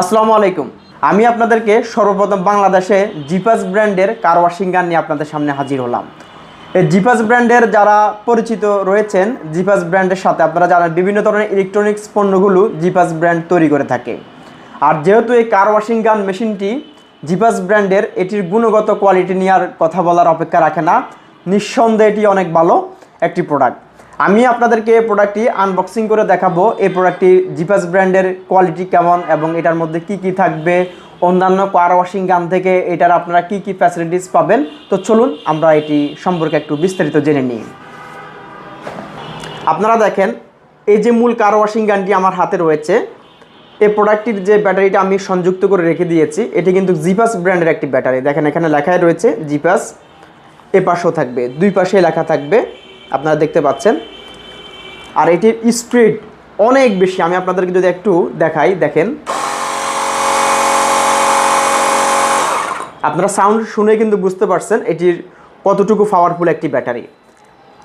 আসসালামু আলাইকুম। আমি আপনাদেরকে সর্বপ্রথম বাংলাদেশে জিপাস ব্র্যান্ডের কার ওয়াশিং গান নিয়ে আপনাদের সামনে হাজির হলাম। এই জিপাস ব্র্যান্ডের যারা পরিচিত রয়েছেন, জিপাস ব্র্যান্ডের সাথে আপনারা জানেন বিভিন্ন ধরনের ইলেকট্রনিক্স পণ্যগুলো জিপাস ব্র্যান্ড তৈরি করে থাকে। আর যেহেতু এই কার ওয়াশিং গান মেশিনটি জিপাস ব্র্যান্ডের, এটির গুণগত কোয়ালিটি নেওয়ার কথা বলার অপেক্ষা রাখে না। নিঃসন্দেহে এটি অনেক ভালো একটি প্রোডাক্ট আমি আপনাদেরকে এই প্রোডাক্টটি আনবক্সিং করে দেখাবো। এই প্রোডাক্টটি জিপাস ব্র্যান্ডের কোয়ালিটি কেমন এবং এটার মধ্যে কি কি থাকবে? অন্যান্য কার ওয়াশিং গান থেকে এটার আপনারা কি কি ফ্যাসিলিটিস পাবেন? তো চলুন আমরা এটি সম্পর্কে একটু বিস্তারিত জেনে নিই। আপনারা দেখেন, এই যে মূল কার ওয়াশিং গানটি আমার হাতে রয়েছে, এই প্রোডাক্টটির যে ব্যাটারিটা আমি সংযুক্ত করে রেখে দিয়েছি, এটি কিন্তু জিপাস ব্র্যান্ডের একটি ব্যাটারি। দেখেন এখানে লেখাই রয়েছে জিপাস এ পাশেও থাকবে, দুই পাশে লেখা থাকবে। আপনারা দেখতে পাচ্ছেন। আর এটির স্পিড অনেক বেশি। আমি আপনাদেরকে যদি একটু দেখাই, দেখেন। আপনারা সাউন্ড শুনে কিন্তু বুঝতে পারছেন এটির কতটুকু পাওয়ারফুল একটি ব্যাটারি।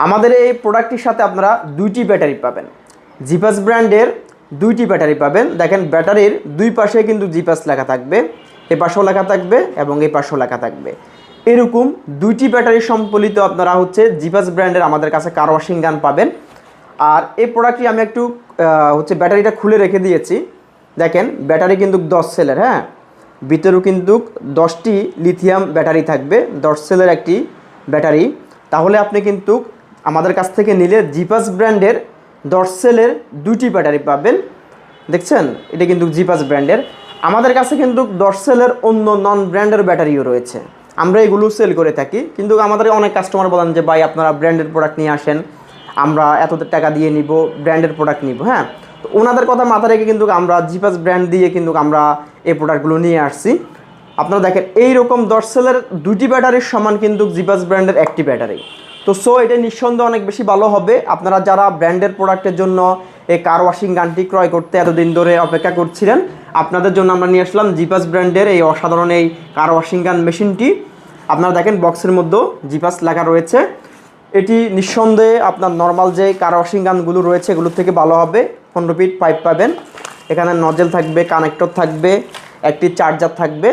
আমাদের এই প্রোডাক্টটির সাথে আপনারা দুইটি ব্যাটারি পাবেন। জিপাস ব্র্যান্ডের দুইটি ব্যাটারি পাবেন। দেখেন, ব্যাটারির দুই পাশে কিন্তু জিপাস লেখা থাকবে। এ পাশেও লেখা থাকবে এবং এই পাশেও লেখা থাকবে। এরকম দুইটি ব্যাটারি সম্বলিত আপনারা হচ্ছে জিপাস ব্র্যান্ডের আমাদের কাছে কার ওয়াশিং গান পাবেন। আর এই প্রোডাক্টটি আমি একটু হচ্ছে ব্যাটারিটা খুলে রেখে দিয়েছি। দেখেন, ব্যাটারি কিন্তু দশ সেলের হ্যাঁ? ভিতরেও কিন্তু দশটি লিথিয়াম ব্যাটারি থাকবে, দশ সেলের একটি ব্যাটারি। তাহলে আপনি কিন্তু আমাদের কাছ থেকে নিলে জিপাস ব্র্যান্ডের দশ সেলের দুটি ব্যাটারি পাবেন। দেখছেন? এটা কিন্তু জিপাস ব্র্যান্ডের। আমাদের কাছে কিন্তু দশ সেলের অন্য নন ব্র্যান্ডের ব্যাটারিও রয়েছে। আমরা এগুলো সেল করে থাকি। কিন্তু আমাদের অনেক কাস্টমার বলেন যে, ভাই, আপনারা ব্র্যান্ডের প্রোডাক্ট নিয়ে আসেন, আমরা এত টাকা দিয়ে নিব ব্র্যান্ডের প্রোডাক্ট নিব। হ্যাঁ? তো ওনাদের কথা মাথা রেখে কিন্তু আমরা জিপাস ব্র্যান্ড দিয়ে কিন্তু আমরা এই প্রোডাক্টগুলো নিয়ে আসছি। আপনারা দেখেন, এইরকম দশ সেলের দুটি ব্যাটারির সমান কিন্তু জিপাস ব্র্যান্ডের একটি ব্যাটারি তো সো এটা নিঃসন্দেহে অনেক বেশি ভালো হবে। আপনারা যারা ব্র্যান্ডের প্রোডাক্টের জন্য এই কার ওয়াশিং গানটি ক্রয় করতে এতদিন ধরে অপেক্ষা করছিলেন, আপনাদের জন্য আমরা নিয়ে আসলাম জিপাস ব্র্যান্ডের এই অসাধারণ এই কার ওয়াশিং গান মেশিনটি। আপনারা দেখেন বক্সের মধ্যেও জিপাস লেখা রয়েছে। এটি নিঃসন্দেহে আপনার নর্মাল যে কার ওয়াশিং গানগুলো রয়েছে এগুলোর থেকে ভালো হবে। পনেরো ফিট পাইপ পাবেন। এখানে নজেল থাকবে কানেক্টর থাকবে, একটি চার্জার থাকবে।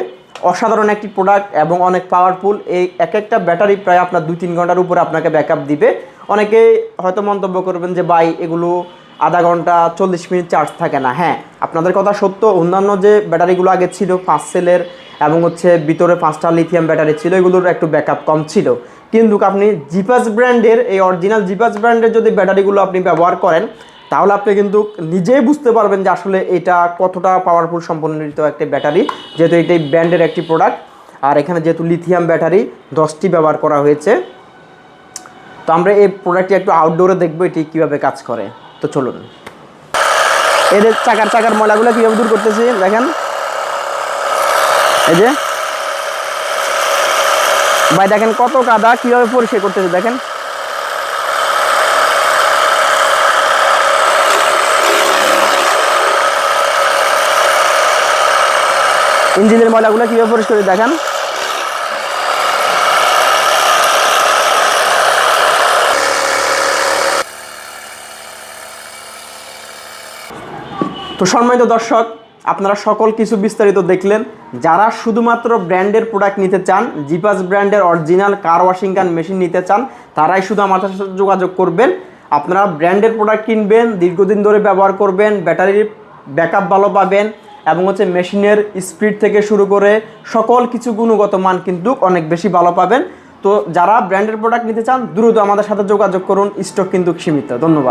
অসাধারণ একটি প্রোডাক্ট এবং অনেক পাওয়ারফুল এই এক একটা ব্যাটারি প্রায় আপনার দুই তিন ঘণ্টার উপরে আপনাকে ব্যাকআপ দিবে। অনেকে হয়তো মন্তব্য করবেন যে, ভাই, এগুলো আধা ঘণ্টা চল্লিশ মিনিট চার্জ থাকে না। হ্যাঁ আপনাদের কথা সত্য। অন্যান্য যে ব্যাটারিগুলো আগে ছিল পাঁচ সেলের এবং হচ্ছে ভিতরে পাঁচটা লিথিয়াম ব্যাটারি ছিল, এগুলোর একটু ব্যাকআপ কম ছিল। কিন্তু আপনি জিপাস ব্র্যান্ডের এই অরিজিনাল জিপাস ব্র্যান্ডের যদি ব্যাটারিগুলো আপনি ব্যবহার করেন, তাহলে আপনি কিন্তু নিজেই বুঝতে পারবেন যে আসলে এটা কতটা পাওয়ারফুল সম্পন্নিত একটি ব্যাটারি যেহেতু এটি ব্র্যান্ডের একটি প্রোডাক্ট আর এখানে যেহেতু লিথিয়াম ব্যাটারি দশটি ব্যবহার করা হয়েছে। তো আমরা এই প্রোডাক্টটি একটু আউটডোরে দেখব, এটি কীভাবে কাজ করে। তো চলুন। এদের চাকার চাকার ময়লাগুলো কীভাবে দূর করতেছি, দেখেন। এই যে। ভাই, দেখেন কত কাদা, কীভাবে পরিষ্কার করতেছে, দেখেন। ইঞ্জিনের ময়লাগুলো কীভাবে পরিষ্কার করে, দেখেন। তো সম্মানিত দর্শক আপনারা সকল কিছু বিস্তারিত দেখলেন। যারা শুধুমাত্র ব্র্যান্ডের প্রোডাক্ট নিতে চান জিপাস ব্র্যান্ডের original car washing gun machine নিতে চান, তারাই শুধু আমাদের সাথে যোগাযোগ করবেন। আপনারা ব্র্যান্ডের প্রোডাক্ট কিনবেন, দীর্ঘদিন ধরে ব্যবহার করবেন ব্যাটারির ব্যাকআপ ভালো পাবেন, এবং হচ্ছে মেশিনের স্পিড থেকে শুরু করে সকল কিছু গুণগত মান কিন্তু অনেক বেশি ভালো পাবেন। তো যারা ব্র্যান্ডের প্রোডাক্ট নিতে চান, দ্রুত আমাদের সাথে যোগাযোগ করুন স্টক কিন্তু সীমিত। ধন্যবাদ।